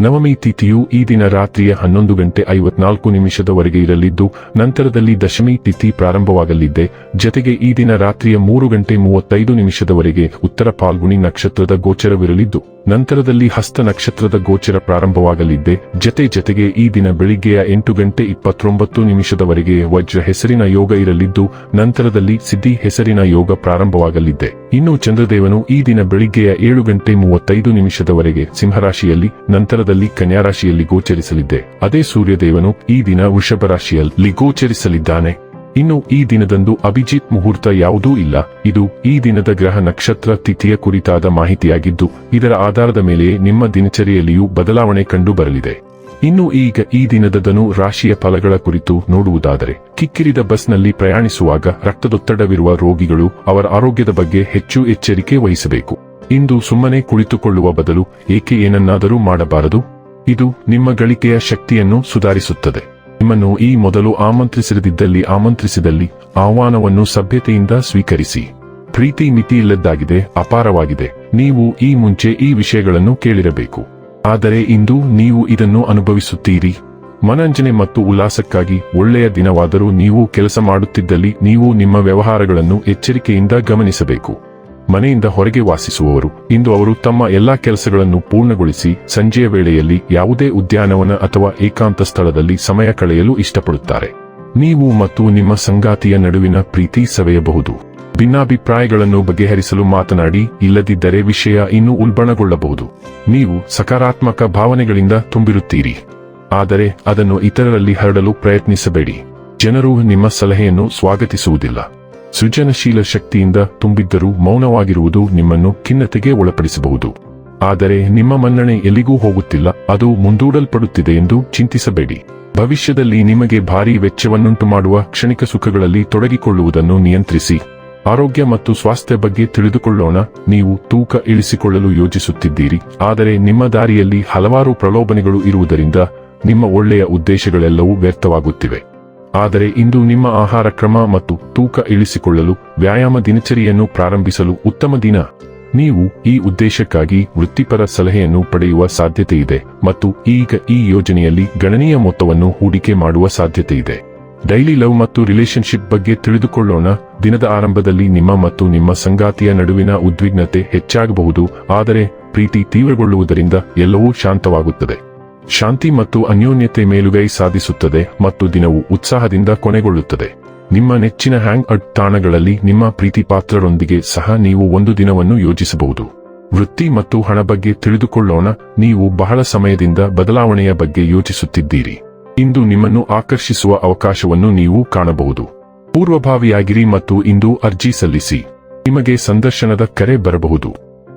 ನವಮಿ ತಿಥಿಯು ಈ ದಿನ ರಾತ್ರಿಯ ಹನ್ನೊಂದು ಗಂಟೆ ಐವತ್ನಾಲ್ಕು ನಿಮಿಷದವರೆಗೆ ಇರಲಿದ್ದು, ನಂತರದಲ್ಲಿ ದಶಮಿ ತಿಥಿ ಪ್ರಾರಂಭವಾಗಲಿದೆ. ಜತೆಗೆ ಈ ದಿನ ರಾತ್ರಿಯ ಮೂರು ಗಂಟೆ ಮೂವತ್ತೈದು ನಿಮಿಷದವರೆಗೆ ಉತ್ತರ ಪಾಲ್ಗುಣಿ ನಕ್ಷತ್ರದ ಗೋಚರವಿರಲಿದ್ದು, ನಂತರದಲ್ಲಿ ಹಸ್ತ ನಕ್ಷತ್ರದ ಗೋಚರ ಪ್ರಾರಂಭವಾಗಲಿದ್ದೆ ಜತೆ ಜತೆಗೆ ಈ ದಿನ ಬೆಳಿಗ್ಗೆಯ ಎಂಟು ಗಂಟೆ ಇಪ್ಪತ್ತೊಂಬತ್ತು ನಿಮಿಷದವರೆಗೆ ವಜ್ರ ಹೆಸರಿನ ಯೋಗ ಇರಲಿದ್ದು, ನಂತರದಲ್ಲಿ ಸಿದ್ಧಿ ಹೆಸರಿನ ಯೋಗ ಪ್ರಾರಂಭವಾಗಲಿದ್ದೆ ಇನ್ನು ಚಂದ್ರದೇವನು ಈ ದಿನ ಬೆಳಿಗ್ಗೆಯ ಏಳು ಗಂಟೆ ಮೂವತ್ತೈದು ನಿಮಿಷದವರೆಗೆ ಸಿಂಹರಾಶಿಯಲ್ಲಿ, ನಂತರದಲ್ಲಿ ಕನ್ಯಾರಾಶಿಯಲ್ಲಿ ಗೋಚರಿಸಲಿದ್ದೆ. ಅದೇ ಸೂರ್ಯದೇವನು ಈ ದಿನ ವೃಷಭ ರಾಶಿಯಲ್ಲಿ ಗೋಚರಿಸಲಿದ್ದಾನೆ. ಇನ್ನು ಈ ದಿನದಂದು ಅಭಿಜಿತ್ ಮುಹೂರ್ತ ಯಾವುದೂ ಇಲ್ಲ. ಇದು ಈ ದಿನದ ಗ್ರಹ ನಕ್ಷತ್ರ ತಿಥಿಯ ಕುರಿತಾದ ಮಾಹಿತಿಯಾಗಿದ್ದು, ಇದರ ಆಧಾರದ ಮೇಲೆ ನಿಮ್ಮ ದಿನಚರಿಯಲ್ಲಿಯೂ ಬದಲಾವಣೆ ಕಂಡು ಬರಲಿದೆ ಇನ್ನು ಈಗ ಈ ದಿನದ ಧನು ರಾಶಿಯ ಫಲಗಳ ಕುರಿತು ನೋಡುವುದಾದರೆ, ಕಿಕ್ಕಿರಿದ ಬಸ್ನಲ್ಲಿ ಪ್ರಯಾಣಿಸುವಾಗ ರಕ್ತದೊತ್ತಡವಿರುವ ರೋಗಿಗಳು ಅವರ ಆರೋಗ್ಯದ ಬಗ್ಗೆ ಹೆಚ್ಚು ಎಚ್ಚರಿಕೆ ವಹಿಸಬೇಕು. ಇಂದು ಸುಮ್ಮನೆ ಕುಳಿತುಕೊಳ್ಳುವ ಬದಲು ಏಕೆ ಏನನ್ನಾದರೂ ಮಾಡಬಾರದು? ಇದು ನಿಮ್ಮ ಗಳಿಕೆಯ ಶಕ್ತಿಯನ್ನು ಸುಧಾರಿಸುತ್ತದೆ. ನಿಮ್ಮನ್ನು ಈ ಮೊದಲು ಆಮಂತ್ರಿಸಿರದಿದ್ದಲ್ಲಿ ಆಮಂತ್ರಿಸಿದಲ್ಲಿ ಆಹ್ವಾನವನ್ನು ಸಭ್ಯತೆಯಿಂದ ಸ್ವೀಕರಿಸಿ. ಪ್ರೀತಿ ಮಿತಿಯಿಲ್ಲದ್ದಾಗಿದೆ, ಅಪಾರವಾಗಿದೆ. ನೀವು ಈ ಮುಂಚೆ ಈ ವಿಷಯಗಳನ್ನು ಕೇಳಿರಬೇಕು. ಆದರೆ ಇಂದು ನೀವು ಇದನ್ನು ಅನುಭವಿಸುತ್ತೀರಿ. ಮನರಂಜನೆ ಮತ್ತು ಉಲ್ಲಾಸಕ್ಕಾಗಿ ಒಳ್ಳೆಯ ದಿನವಾದರೂ ನೀವು ಕೆಲಸ ಮಾಡುತ್ತಿದ್ದಲ್ಲಿ ನೀವು ನಿಮ್ಮ ವ್ಯವಹಾರಗಳನ್ನು ಎಚ್ಚರಿಕೆಯಿಂದ ಗಮನಿಸಬೇಕು. ಮನೆಯಿಂದ ಹೊರಗೆ ವಾಸಿಸುವವರು, ಇಂದು ಅವರು ತಮ್ಮ ಎಲ್ಲಾ ಕೆಲಸಗಳನ್ನು ಪೂರ್ಣಗೊಳಿಸಿ ಸಂಜೆಯ ವೇಳೆಯಲ್ಲಿ ಯಾವುದೇ ಉದ್ಯಾನವನ ಅಥವಾ ಏಕಾಂತ ಸ್ಥಳದಲ್ಲಿ ಸಮಯ ಕಳೆಯಲು ಇಷ್ಟಪಡುತ್ತಾರೆ. ನೀವು ಮತ್ತು ನಿಮ್ಮ ಸಂಗಾತಿಯ ನಡುವಿನ ಪ್ರೀತಿ ಸವೆಯಬಹುದು. ಭಿನ್ನಾಭಿಪ್ರಾಯಗಳನ್ನು ಬಗೆಹರಿಸಲು ಮಾತನಾಡಿ, ಇಲ್ಲದಿದ್ದರೆ ವಿಷಯ ಇನ್ನೂ ಉಲ್ಬಣಗೊಳ್ಳಬಹುದು. ನೀವು ಸಕಾರಾತ್ಮಕ ಭಾವನೆಗಳಿಂದ ತುಂಬಿರುತ್ತೀರಿ. ಆದರೆ ಅದನ್ನು ಇತರರಲ್ಲಿ ಹರಡಲು ಪ್ರಯತ್ನಿಸಬೇಡಿ. ಜನರು ನಿಮ್ಮ ಸಲಹೆಯನ್ನು ಸ್ವಾಗತಿಸುವುದಿಲ್ಲ. ಸೃಜನಶೀಲ ಶಕ್ತಿಯಿಂದ ತುಂಬಿದ್ದರೂ ಮೌನವಾಗಿರುವುದು ನಿಮ್ಮನ್ನು ಖಿನ್ನತೆಗೆ ಒಳಪಡಿಸಬಹುದು. ಆದರೆ ನಿಮ್ಮ ಮನ್ನಣೆ ಎಲ್ಲಿಗೂ ಹೋಗುತ್ತಿಲ್ಲ, ಅದು ಮುಂದೂಡಲ್ಪಡುತ್ತಿದೆ ಎಂದು ಚಿಂತಿಸಬೇಡಿ. ಭವಿಷ್ಯದಲ್ಲಿ ನಿಮಗೆ ಭಾರೀ ವೆಚ್ಚವನ್ನುಂಟು ಮಾಡುವ ಕ್ಷಣಿಕ ಸುಖಗಳಲ್ಲಿ ತೊಡಗಿಕೊಳ್ಳುವುದನ್ನು ನಿಯಂತ್ರಿಸಿ. ಆರೋಗ್ಯ ಮತ್ತು ಸ್ವಾಸ್ಥ್ಯ ಬಗ್ಗೆ ತಿಳಿದುಕೊಳ್ಳೋಣ. ನೀವು ತೂಕ ಇಳಿಸಿಕೊಳ್ಳಲು ಯೋಜಿಸುತ್ತಿದ್ದೀರಿ ಆದರೆ ನಿಮ್ಮ ದಾರಿಯಲ್ಲಿ ಹಲವಾರು ಪ್ರಲೋಭನೆಗಳು ಇರುವುದರಿಂದ ನಿಮ್ಮ ಒಳ್ಳೆಯ ಉದ್ದೇಶಗಳೆಲ್ಲವೂ ವ್ಯರ್ಥವಾಗುತ್ತಿವೆ. ಆದರೆ ಇಂದು ನಿಮ್ಮ ಆಹಾರ ಕ್ರಮ ಮತ್ತು ತೂಕ ಇಳಿಸಿಕೊಳ್ಳಲು ವ್ಯಾಯಾಮ ದಿನಚರಿಯನ್ನು ಪ್ರಾರಂಭಿಸಲು ಉತ್ತಮ ದಿನ. ನೀವು ಈ ಉದ್ದೇಶಕ್ಕಾಗಿ ವೃತ್ತಿಪರ ಸಲಹೆಯನ್ನು ಪಡೆಯುವ ಸಾಧ್ಯತೆಯಿದೆ ಮತ್ತು ಈಗ ಈ ಯೋಜನೆಯಲ್ಲಿ ಗಣನೀಯ ಮೊತ್ತವನ್ನು ಹೂಡಿಕೆ ಮಾಡುವ ಸಾಧ್ಯತೆ ಇದೆ ಡೈಲಿ ಲವ್ ಮತ್ತು ರಿಲೇಶನ್ಶಿಪ್ ಬಗ್ಗೆ ತಿಳಿದುಕೊಳ್ಳೋಣ. ದಿನದ ಆರಂಭದಲ್ಲಿ ನಿಮ್ಮ ಮತ್ತು ನಿಮ್ಮ ಸಂಗಾತಿಯ ನಡುವಿನ ಉದ್ವಿಗ್ನತೆ ಹೆಚ್ಚಾಗಬಹುದು. ಆದರೆ, ಪ್ರೀತಿ ತೀವ್ರಗೊಳ್ಳುವುದರಿಂದ ಎಲ್ಲವೂ ಶಾಂತವಾಗುತ್ತದೆ. ಶಾಂತಿ ಮತ್ತು ಅನ್ಯೋನ್ಯತೆ ಮೇಲುಗೈ ಸಾಧಿಸುತ್ತದೆ ಮತ್ತು ದಿನವು ಉತ್ಸಾಹದಿಂದ ಕೊನೆಗೊಳ್ಳುತ್ತದೆ. ನಿಮ್ಮ ನೆಚ್ಚಿನ ಹ್ಯಾಂಗ್ ಅಡ್ ತಾಣಗಳಲ್ಲಿ ನಿಮ್ಮ ಪ್ರೀತಿ ಪಾತ್ರರೊಂದಿಗೆ ಸಹ ನೀವು ಒಂದು ದಿನವನ್ನು ಯೋಜಿಸಬಹುದು. ವೃತ್ತಿ ಮತ್ತು ಹಣ ಬಗ್ಗೆ ತಿಳಿದುಕೊಳ್ಳೋಣ. ನೀವು ಬಹಳ ಸಮಯದಿಂದ ಬದಲಾವಣೆಯ ಬಗ್ಗೆ ಯೋಚಿಸುತ್ತಿದ್ದೀರಿ. ಇಂದು ನಿಮ್ಮನ್ನು ಆಕರ್ಷಿಸುವ ಅವಕಾಶವನ್ನು ನೀವು ಕಾಣಬಹುದು. ಪೂರ್ವಭಾವಿಯಾಗಿರಿ ಮತ್ತು ಇಂದು ಅರ್ಜಿ ಸಲ್ಲಿಸಿ. ನಿಮಗೆ ಸಂದರ್ಶನದ ಕರೆ ಬರಬಹುದು.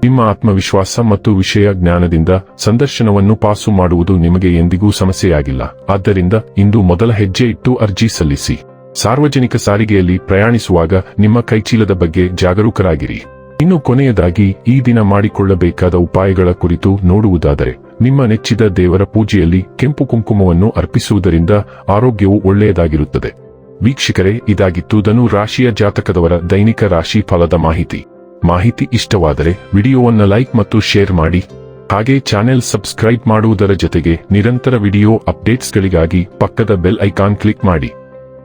ನಿಮ್ಮ ಆತ್ಮವಿಶ್ವಾಸ ಮತ್ತು ವಿಷಯ ಜ್ಞಾನದಿಂದ ಸಂದರ್ಶನವನ್ನು ಪಾಸು ಮಾಡುವುದು ನಿಮಗೆ ಎಂದಿಗೂ ಸಮಸ್ಯೆಯಾಗಿಲ್ಲ. ಆದ್ದರಿಂದ ಇಂದು ಮೊದಲ ಹೆಜ್ಜೆ ಇಟ್ಟು ಅರ್ಜಿ ಸಲ್ಲಿಸಿ. ಸಾರ್ವಜನಿಕ ಸಾರಿಗೆಯಲ್ಲಿ ಪ್ರಯಾಣಿಸುವಾಗ ನಿಮ್ಮ ಕೈಚೀಲದ ಬಗ್ಗೆ ಜಾಗರೂಕರಾಗಿರಿ. ಇನ್ನು ಕೊನೆಯದಾಗಿ ಈ ದಿನ ಮಾಡಿಕೊಳ್ಳಬೇಕಾದ ಉಪಾಯಗಳ ಕುರಿತು ನೋಡುವುದಾದರೆ, ನಿಮ್ಮ ನೆಚ್ಚಿದ ದೇವರ ಪೂಜೆಯಲ್ಲಿ ಕೆಂಪು ಕುಂಕುಮವನ್ನು ಅರ್ಪಿಸುವುದರಿಂದ ಆರೋಗ್ಯವು ಒಳ್ಳೆಯದಾಗಿರುತ್ತದೆ. ವೀಕ್ಷಕರೇ, ಇದಾಗಿತ್ತು ಧನು ರಾಶಿಯ ಜಾತಕದವರ ದೈನಿಕ ರಾಶಿ ಫಲದ ಮಾಹಿತಿ. ಮಾಹಿತಿ ಇಷ್ಟವಾದರೆ ವಿಡಿಯೋವನ್ನು ಲೈಕ್ ಮತ್ತು ಶೇರ್ ಮಾಡಿ. ಹಾಗೆ ಚಾನೆಲ್ ಸಬ್ಸ್ಕ್ರೈಬ್ ಮಾಡುವುದರ ಜೊತೆಗೆ ನಿರಂತರ ವಿಡಿಯೋ ಅಪ್ಡೇಟ್ಸ್ಗಳಿಗಾಗಿ ಪಕ್ಕದ ಬೆಲ್ ಐಕಾನ್ ಕ್ಲಿಕ್ ಮಾಡಿ.